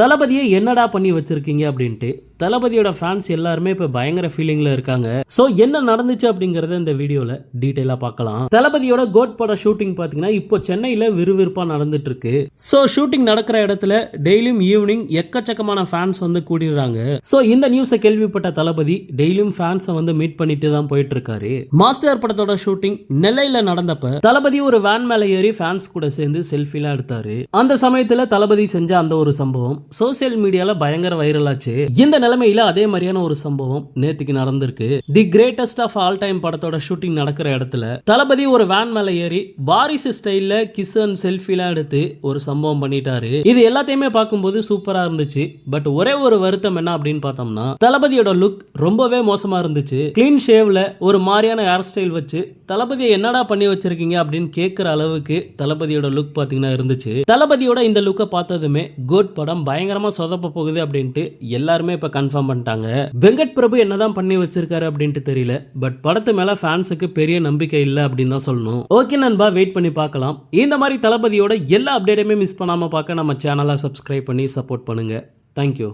தளபதியை என்னடா பண்ணி வச்சிருக்கீங்க அப்படின்ட்டு தளபதியோட ஃபேன்ஸ் எல்லாருமே இப்போ பயங்கர ஃபீலிங்ல இருக்காங்க. ஸோ என்ன நடந்துச்சு அப்படிங்கறத இந்த வீடியோல டீட்டெயிலாக பார்க்கலாம். தளபதியோட கோட் பட ஷூட்டிங் பார்த்தீங்கன்னா இப்போ சென்னையில் விறுவிறுப்பாக நடந்துட்டு இருக்கு ஸோ ஷூட்டிங் நடக்கிற இடத்துல டெய்லியும் ஈவினிங் எக்கச்சக்கமான ஃபேன்ஸ் வந்து கூடிடுறாங்க. ஸோ இந்த நியூஸை கேள்விப்பட்ட தளபதி டெய்லியும் ஃபேன்ஸை வந்து மீட் பண்ணிட்டு தான் போயிட்டு இருக்காரு மாஸ்டர் படத்தோட ஷூட்டிங் நெல்லையில நடந்தப்ப தளபதி ஒரு வேன் மேல ஏறி ஃபேன்ஸ் கூட சேர்ந்து செல்ஃபிலாம் எடுத்தாரு. அந்த சமயத்துல தளபதி செஞ்ச அந்த ஒரு சம்பவம் சோசியல் மீடியால பயங்கர வைரல் ஆச்சு. இந்த நிலைமையில அதே மாதிரியான ஒரு சம்பவம் நேத்துக்கு நடந்திருக்கு. The greatest of all time படத்தோட ஷூட்டிங் நடக்கிற இடத்துல தளபதி ஒரு வேன் மேல ஏறி வாரிசு ஸ்டைல்ல கிஸ் அண்ட் செல்ஃபிலாம் எடுத்து ஒரு சம்பவம் பண்ணிட்டாரு. இது எல்லாத்தையுமே பார்க்கும்போது சூப்பரா இருந்துச்சு. பட் ஒரே ஒரு வருத்தம் என்ன அப்படின்னு பார்த்தோம்னா தளபதியோட லுக் ரொம்பவே மோசமா இருந்துச்சு. கிளீன் ஷேவ்ல ஒரு மாதிரியான ஹேர் ஸ்டைல் வச்சு தளபதியை என்னடா பண்ணி வச்சிருக்கீங்க அப்படின்னு கேட்குற அளவுக்கு தளபதியோட லுக் பார்த்தீங்கன்னா இருந்துச்சு. தளபதியோட இந்த லுக்கை பார்த்ததுமே கோட் படம் பயங்கரமா சொதப்ப போகுது அப்படின்ட்டு எல்லாருமே இப்போ கன்ஃபார்ம் பண்ணிட்டாங்க. வெங்கட் பிரபு என்னதான் பண்ணி வச்சிருக்காரு அப்படின்ட்டு தெரியல. பட் படத்து மேல ஃபேன்ஸுக்கு பெரிய நம்பிக்கை இல்லை அப்படின்னு தான் சொல்லணும். ஓகே நண்பா வெயிட் பண்ணி பார்க்கலாம். இந்த மாதிரி தளபதியோட எல்லா அப்டேட்டுமே மிஸ் பண்ணாம பார்க்க நம்ம சேனலை சப்ஸ்கிரைப் பண்ணி சப்போர்ட் பண்ணுங்க. தேங்க்யூ